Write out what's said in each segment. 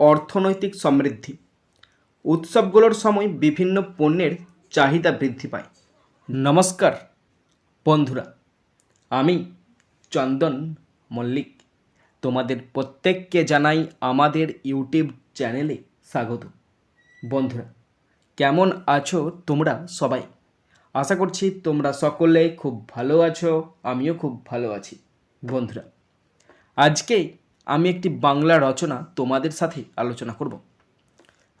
অর্থনৈতিক সমৃদ্ধি। উৎসবগুলোর সময় বিভিন্ন পণ্যের চাহিদা বৃদ্ধি পায়। নমস্কার বন্ধুরা, আমি চন্দন মল্লিক। তোমাদের প্রত্যেককে জানাই আমাদের ইউটিউব চ্যানেলে স্বাগত। বন্ধুরা, কেমন আছো তোমরা সবাই? আশা করছি তোমরা সকলে খুব ভালো আছো, আমিও খুব ভালো আছি। বন্ধুরা, আজকে আমি একটি বাংলা রচনা তোমাদের সাথে আলোচনা করব।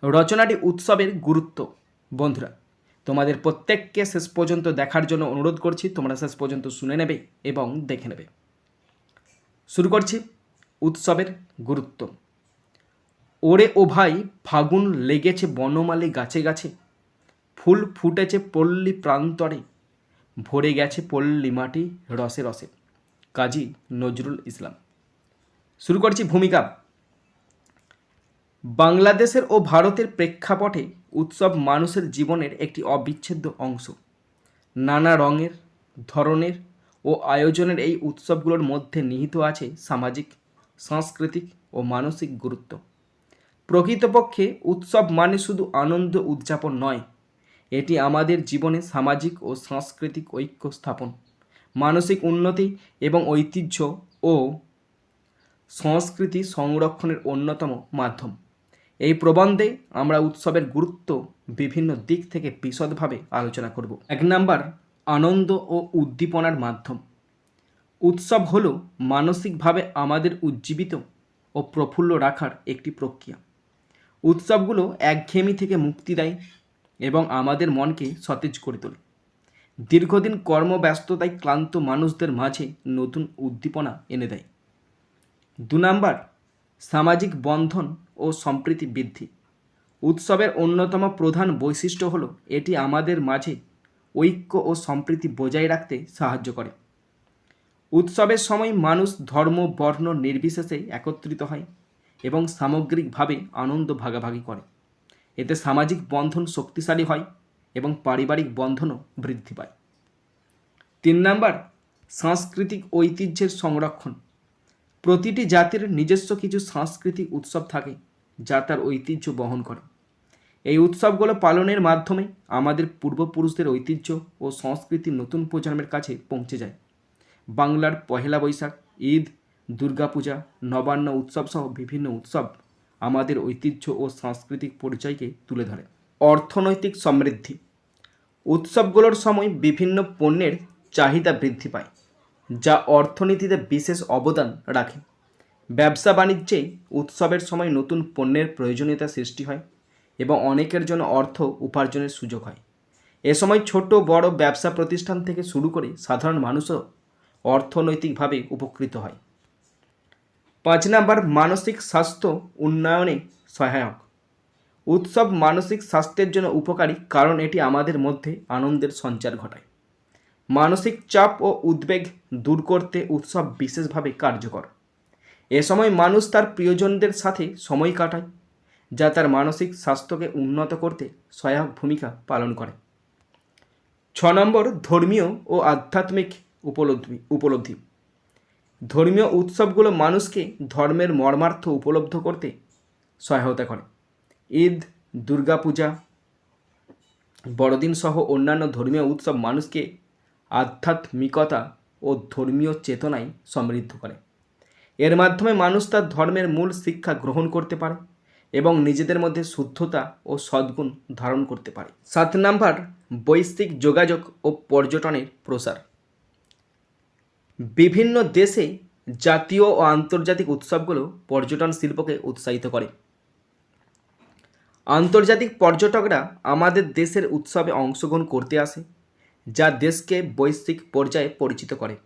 রচনাটি উৎসবের গুরুত্ব। বন্ধুরা, তোমাদের প্রত্যেককে শেষ পর্যন্ত দেখার জন্য অনুরোধ করছি, তোমরা শেষ পর্যন্ত শুনে নেবে এবং দেখে নেবে। শুরু করছি উৎসবের গুরুত্ব। ওরে ও ভাই, ফাগুন লেগেছে বনমালী গাছে গাছে, ফুল ফুটেছে পল্লী প্রান্তরে, ভরে গেছে পল্লী মাটি রসে রসে। কাজী নজরুল ইসলাম। শুরু করছি ভূমিকা। বাংলাদেশের ও ভারতের প্রেক্ষাপটে উৎসব মানুষের জীবনের একটি অবিচ্ছেদ্য অংশ। নানা রঙের, ধরনের ও আয়োজনের এই উৎসবগুলোর মধ্যে নিহিত আছে সামাজিক, সাংস্কৃতিক ও মানসিক গুরুত্ব। প্রকৃতপক্ষে উৎসব মানে শুধু আনন্দ উদযাপন নয়, এটি আমাদের জীবনে সামাজিক ও সাংস্কৃতিক ঐক্য স্থাপন, মানসিক উন্নতি এবং ঐতিহ্য ও সংস্কৃতি সংরক্ষণের অন্যতম মাধ্যম। এই প্রবন্ধে আমরা উৎসবের গুরুত্ব বিভিন্ন দিক থেকে বিশদভাবে আলোচনা করব। এক নাম্বার, আনন্দ ও উদ্দীপনার মাধ্যম। উৎসব হলো মানসিকভাবে আমাদের উজ্জীবিত ও প্রফুল্ল রাখার একটি প্রক্রিয়া। উৎসবগুলো একঘেয়েমি থেকে মুক্তি দেয় এবং আমাদের মনকে সতেজ করে তোলে। দীর্ঘদিন কর্মব্যস্ততায় ক্লান্ত মানুষদের মাঝে নতুন উদ্দীপনা এনে দেয়। দু নম্বর, সামাজিক বন্ধন ও সম্প্রীতি বৃদ্ধি। উৎসবের অন্যতম প্রধান বৈশিষ্ট্য হলো, এটি আমাদের মাঝে ঐক্য ও সম্প্রীতি বজায় রাখতে সাহায্য করে। উৎসবের সময় মানুষ ধর্ম, বর্ণ নির্বিশেষে একত্রিত হয় এবং সামগ্রিকভাবে আনন্দ ভাগাভাগি করে। এতে সামাজিক বন্ধন শক্তিশালী হয় এবং পারিবারিক বন্ধনও বৃদ্ধি পায়। তিন নাম্বার, সাংস্কৃতিক ঐতিহ্যের সংরক্ষণ। প্রতিটি জাতির নিজস্ব কিছু সাংস্কৃতিক উৎসব থাকে যা তার ঐতিহ্য বহন করে। এই উৎসবগুলো পালনের মাধ্যমে আমাদের পূর্বপুরুষদের ঐতিহ্য ও সংস্কৃতি নতুন প্রজন্মের কাছে পৌঁছে যায়। বাংলার পহেলা বৈশাখ, ঈদ, দুর্গাপূজা, নবান্ন উৎসব সহ বিভিন্ন উৎসব আমাদের ঐতিহ্য ও সাংস্কৃতিক পরিচয়কে তুলে ধরে। অর্থনৈতিক সমৃদ্ধি। উৎসবগুলোর সময় বিভিন্ন পণ্যের চাহিদা বৃদ্ধি পায়। যা অর্থনীতিতে বিশেষ অবদান রাখে। ব্যবসা বাণিজ্যে উৎসবের সময় নতুন পণ্যের প্রয়োজনীয়তা সৃষ্টি হয় এবং অনেকের জন্য অর্থ উপার্জনের সুযোগ হয়। এ সময় ছোট, বড় ব্যবসা প্রতিষ্ঠান থেকে শুরু করে সাধারণ মানুষও অর্থনৈতিকভাবে উপকৃত হয়। পাঁচ নাম্বার, মানসিক স্বাস্থ্য উন্নয়নে সহায়ক। উৎসব মানসিক স্বাস্থ্যের জন্য উপকারী, কারণ এটি আমাদের মধ্যে আনন্দের সঞ্চার ঘটায়। মানসিক চাপ ও উদ্বেগ দূর করতে উৎসব বিশেষভাবে কার্যকর। এ সময় মানুষ তার প্রিয়জনদের সাথে সময় কাটায়, যা তার মানসিক স্বাস্থ্যকে উন্নত করতে সহায়ক ভূমিকা পালন করে। ছ নম্বর, ধর্মীয় ও আধ্যাত্মিক উপলব্ধি উপলব্ধি। ধর্মীয় উৎসবগুলো মানুষকে ধর্মের মর্মার্থ উপলব্ধ করতে সহায়তা করে। ঈদ, দুর্গাপূজা, বড়দিন সহ অন্যান্য ধর্মীয় উৎসব মানুষকে আধ্যাত্মিকতা ও ধর্মীয় চেতনায় সমৃদ্ধ করে। এর মাধ্যমে মানুষ তার ধর্মের মূল শিক্ষা গ্রহণ করতে পারে এবং নিজেদের মধ্যে শুদ্ধতা ও সদ্গুণ ধারণ করতে পারে। সাত নাম্বার, বৈশ্বিক যোগাযোগ ও পর্যটনের প্রসার। বিভিন্ন দেশে জাতীয় ও আন্তর্জাতিক উৎসবগুলো পর্যটন শিল্পকে উৎসাহিত করে। আন্তর্জাতিক পর্যটকরা আমাদের দেশের উৎসবে অংশগ্রহণ করতে আসে যা দেশকে বৈশ্বিক পর্যায়ে পরিচিত করে।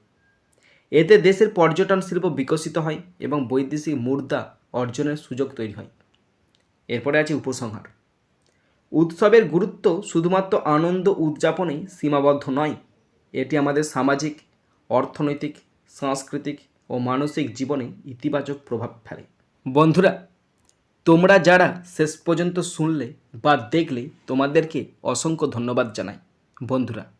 এতে দেশের পর্যটন শিল্প বিকশিত হয় এবং বৈদেশিক মুদ্রা অর্জনের সুযোগ তৈরি হয়। এরপরে আছে উপসংহার। উৎসবের গুরুত্ব শুধুমাত্র আনন্দ উদযাপনেই সীমাবদ্ধ নয়, এটি আমাদের সামাজিক, অর্থনৈতিক, সাংস্কৃতিক ও মানসিক জীবনে ইতিবাচক প্রভাব ফেলে। বন্ধুরা, তোমরা যারা শেষ পর্যন্ত শুনলে বা দেখলে তোমাদেরকে অসংখ্য ধন্যবাদ জানাই। বন্ধুরা